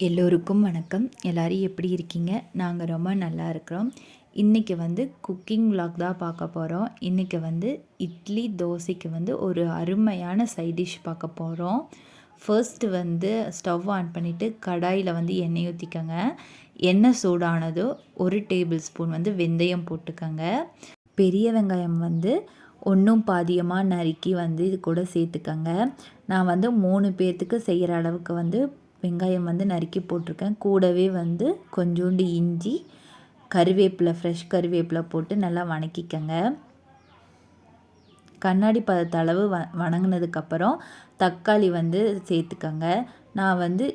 எல்லோருக்கும் வணக்கம். எல்லோரும் எப்படி இருக்கீங்க? நாங்கள் ரொம்ப நல்லா இருக்கிறோம். இன்றைக்கி வந்து குக்கிங் vlog தான் பார்க்க போகிறோம் இன்றைக்கி வந்து இட்லி தோசைக்கு வந்து ஒரு அருமையான சைட் டிஷ் பார்க்க போகிறோம் ஃபர்ஸ்ட்டு வந்து ஸ்டவ் ஆன் பண்ணிவிட்டு கடாயில் வந்து எண்ணெய் ஊற்றிக்கோங்க எண்ணெய் சூடானதோ ஒரு டேபிள் ஸ்பூன் வந்து வெந்தயம் போட்டுக்கோங்க. பெரிய வெங்காயம் வந்து ஒன்றும் பாதியமாக நறுக்கி வந்து இது கூட சேர்த்துக்கங்க. நான் வந்து மூணு பேர்த்துக்கு செய்கிற அளவுக்கு வந்து வெங்காயம் வந்து நறுக்கி போட்டிருக்கேன். கூடவே வந்து கொஞ்சோண்டு இஞ்சி கருவேப்பிலை ஃப்ரெஷ் கருவேப்பிலை போட்டு நல்லா வணக்கிக்கங்க. கண்ணாடி பதத்த அளவு வ வணங்கினதுக்கப்புறம் தக்காளி வந்து சேர்த்துக்கங்க. நான் வந்து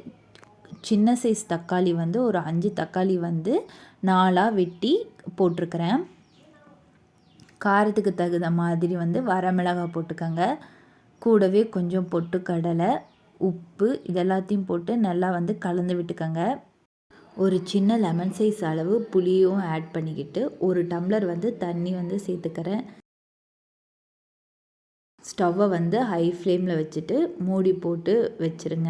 சின்ன சைஸ் தக்காளி வந்து ஒரு அஞ்சு தக்காளி வந்து நாலாக வெட்டி போட்டிருக்கிறேன். காரத்துக்கு தகுந்த மாதிரி வந்து வரமிளகாய் போட்டுக்கோங்க. கூடவே கொஞ்சம் பொட்டுக்கடலை உப்பு இதெல்லாத்தையும் போட்டு நல்லா வந்து கலந்து விட்டுக்கோங்க. ஒரு சின்ன லெமன் சைஸ் அளவு புளியும் ஆட் பண்ணிக்கிட்டு ஒரு டம்ளர் வந்து தண்ணி வந்து சேர்த்துக்கிறேன். ஸ்டவ்வை வந்து ஹை ஃப்ளேமில் வச்சுட்டு மூடி போட்டு வச்சுருங்க.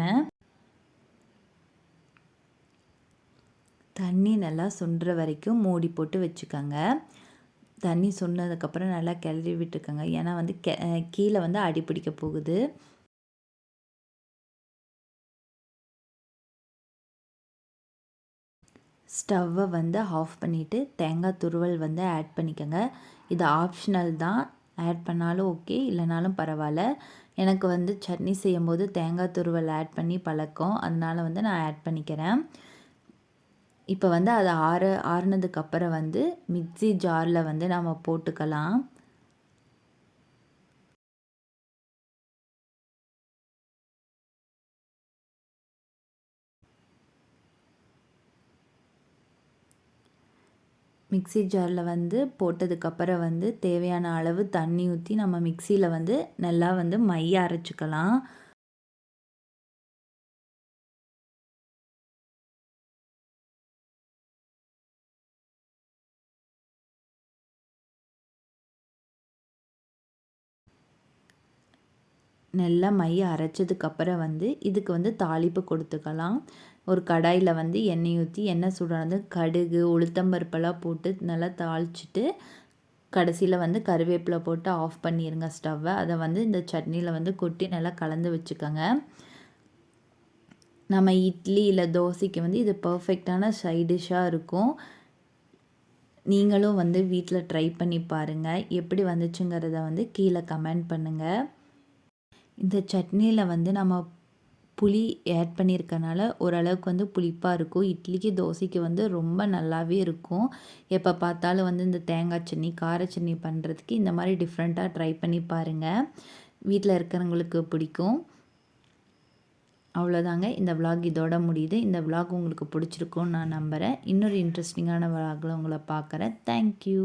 தண்ணி நல்லா சுண்டுற வரைக்கும் மூடி போட்டு வச்சுக்கோங்க. தண்ணி சொன்னதுக்கப்புறம் நல்லா கிளறி விட்டுக்கோங்க. ஏன்னா வந்து கெ கீழே வந்து அடி பிடிக்க போகுது. ஸ்டவ்வை வந்து ஆஃப் பண்ணிவிட்டு தேங்காய் துருவல் வந்து ஆட் பண்ணிக்கோங்க. இது ஆப்ஷனல் தான். ஆட் பண்ணாலும் ஓகே இல்லைனாலும் பரவாயில்ல. எனக்கு வந்து சட்னி செய்யும்போது தேங்காய் துருவல் ஆட் பண்ணி பழக்கம். அதனால் வந்து நான் ஆட் பண்ணிக்கிறேன். இப்போ வந்து அது ஆற ஆறுனதுக்கப்புறம் வந்து மிக்ஸி ஜாரில் வந்து நம்ம போட்டுக்கலாம். மிக்ஸி ஜாரில் வந்து போட்டதுக்கப்புறம் வந்து தேவையான அளவு தண்ணி ஊற்றி நம்ம மிக்சியில் வந்து நல்லா வந்து மைய அரைச்சிக்கலாம். நல்லா மைய அரைச்சதுக்கப்புறம் வந்து இதுக்கு வந்து தாளிப்பு கொடுத்துக்கலாம். ஒரு கடாயில் வந்து எண்ணெய் ஊற்றி எண்ணெய் சூடானது கடுகு உளுத்தம்பருப்பெல்லாம் போட்டு நல்லா தாளிச்சிட்டு கடைசியில் வந்து கருவேப்பிலை போட்டு ஆஃப் பண்ணிடுங்க ஸ்டவ்வை அதை வந்து இந்த சட்னியில் வந்து கொட்டி நல்லா கலந்து வச்சுக்கோங்க. நம்ம இட்லி இல்லை தோசைக்கு வந்து இது பர்ஃபெக்டான சைட் டிஷ்ஷாக இருக்கும். நீங்களும் வந்து வீட்டில் ட்ரை பண்ணி பாருங்கள் எப்படி வந்துச்சுங்கிறத வந்து கீழே கமெண்ட் பண்ணுங்கள் இந்த சட்னியில் வந்து நம்ம புளி ஆட் பண்ணியிருக்கனால ஓரளவுக்கு வந்து புளிப்பாக இருக்கும். இட்லிக்கு தோசைக்கு வந்து ரொம்ப நல்லாவே இருக்கும். எப்போ பார்த்தாலும் வந்து இந்த தேங்காய் சட்னி கார சட்னி பண்ணுறதுக்கு இந்த மாதிரி டிஃப்ரெண்ட்டாக ட்ரை பண்ணி பாருங்கள் வீட்டில் இருக்கிறவங்களுக்கு பிடிக்கும். அவ்வளோதாங்க இந்த விலாக் இதோட முடியுது. இந்த விலாக் உங்களுக்கு பிடிச்சிருக்கும்னு நான் நம்புகிறேன் இன்னொரு இன்ட்ரெஸ்டிங்கான விலாகில் உங்களை பார்க்குறேன். தேங்க்யூ